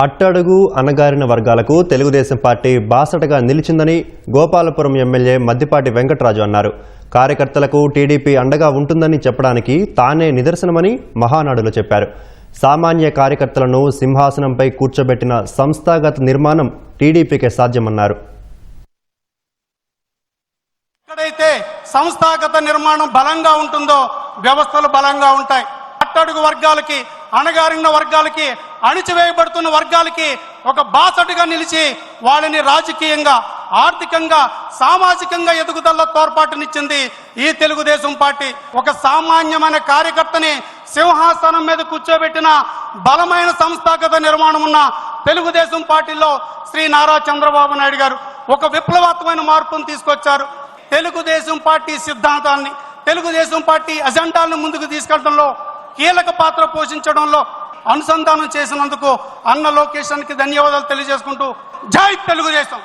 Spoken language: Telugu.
అట్టడుగు అనగారిన వర్గాలకు తెలుగుదేశం పార్టీ బాసటగా నిలిచిందని గోపాలపురం ఎమ్మెల్యే మద్దిపాటి వెంకటరాజు అన్నారు. కార్యకర్తలకు టీడీపీ అండగా ఉంటుందని చెప్పడానికి తానే నిదర్శనమని మహానాడులో చెప్పారు. సామాన్య కార్యకర్తలను సింహాసనంపై కూర్చోబెట్టిన సంస్థాగత నిర్మాణం టీడీపీకే సాధ్యమన్నారు. ఎక్కడైతే సంస్థాగత నిర్మాణం బలంగా ఉంటుందో వ్యవస్థలు బలంగా ఉంటాయి. అట్టడుగు వర్గాలకి అణగారిన వర్గాలకి అణిచివేయబడుతున్న వర్గాలకి ఒక బాసటగా నిలిచి వాళ్ళని రాజకీయంగా ఆర్థికంగా సామాజికంగా ఎదుగుదల తోడ్పాటునిచ్చింది ఈ తెలుగుదేశం పార్టీ. ఒక సామాన్యమైన కార్యకర్తని సింహాసనం మీద కూర్చోబెట్టిన బలమైన సంస్థాగత నిర్మాణం ఉన్న తెలుగుదేశం పార్టీలో శ్రీ నారా చంద్రబాబు నాయుడు గారు ఒక విప్లవాత్మకమైన మార్పును తీసుకొచ్చారు. తెలుగుదేశం పార్టీ సిద్ధాంతాన్ని తెలుగుదేశం పార్టీ అజెండాలను ముందుకు తీసుకెళ్ళడంలో కీలక పాత్ర పోషించడంలో అనుసంధానం చేసినందుకు అన్న లోకేషన్కి ధన్యవాదాలు తెలియజేసుకుంటూ జై తెలుగుదేశం.